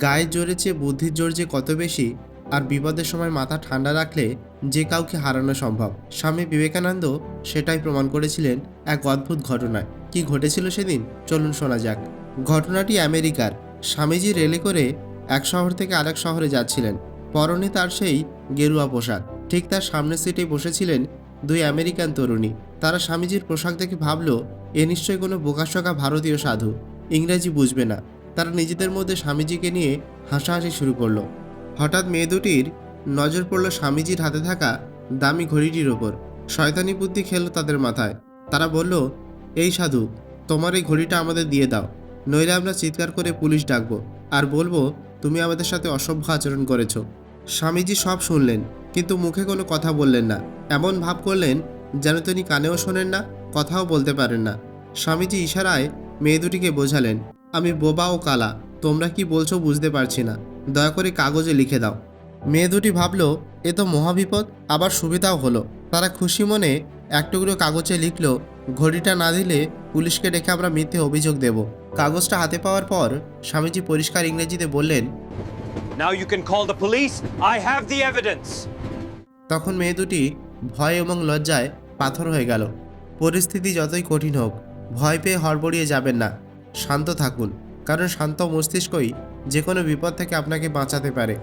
গায়ের জোরের চেয়ে বুদ্ধির জোর যে কত বেশি, আর বিপদের সময় মাথা ঠান্ডা রাখলে যে কাউকে হারানো সম্ভব। স্বামী বিবেকানন্দ সেটাই প্রমাণ করেছিলেন এক অদ্ভুত ঘটনায়। কি ঘটেছিল সেদিন? চলুন শোনা যাক। ঘটনাটি আমেরিকার। স্বামীজি রেলে করে এক শহর থেকে আরেক শহরে যাচ্ছিলেন। পরনে তার সেই গেরুয়া পোশাক। ঠিক তার সামনের সিটে বসেছিলেন দুই আমেরিকান তরুণী। তারা স্বামীজির পোশাক দেখে ভাবল, এ নিশ্চয়ই কোনো বোকাশোকা ভারতীয় সাধু। ইংরেজি বুঝবে না। তারা নিজেদের মধ্যে স্বামীজিকে নিয়ে হাসাহাসি শুরু করল। হঠাৎ মেয়ে দুটির নজর পড়ল স্বামীজির হাতে থাকা দামি ঘড়িটির ওপর। শয়তানি বুদ্ধি খেললো তাদের মাথায়। তারা বলল, এই সাধু, তোমার এই ঘড়িটা আমাদের দিয়ে দাও। নইলে আমরা চিৎকার করে পুলিশ ডাকবো আর বলব, তুমি আমাদের সাথে অসভ্য আচরণ করেছ স্বামীজি সব শুনলেন, কিন্তু মুখে কোনো কথা বললেন না। এমন ভাব করলেন যেন তিনি কানেও শোনেন না, কথাও বলতে পারেন না। স্বামীজি ইশারায় মেয়ে দুটিকে বোঝালেন আমি বোবা ও কালা তোমরা কি বলছো বুঝতে পারছি না। দয়া করে কাগজে লিখে দাও। মেয়ে দুটি ভাবলো এ তো মহাবিপদ আবার সুবিধাও হলো। তারা খুশি মনে এক টুকরো কাগজে লিখলো ঘড়িটা না দিলে পুলিশকে ডেকে আমরা মিথ্যে অভিযোগ দেব। কাগজটা হাতে পাওয়ার পর স্বামীজি পরিষ্কার ইংরেজিতে বললেন Now you can call the police. I have the evidence. তখন মেয়ে দুটি ভয় এবং লজ্জায় পাথর হয়ে গেল। পরিস্থিতি যতই কঠিন হোক ভয় পেয়ে হড়বড়িয়ে যাবেন না। শান্ত থাকুন কারণ শান্ত মস্তিষ্কই যে কোনো বিপদ থেকে আপনাকে বাঁচাতে পারে।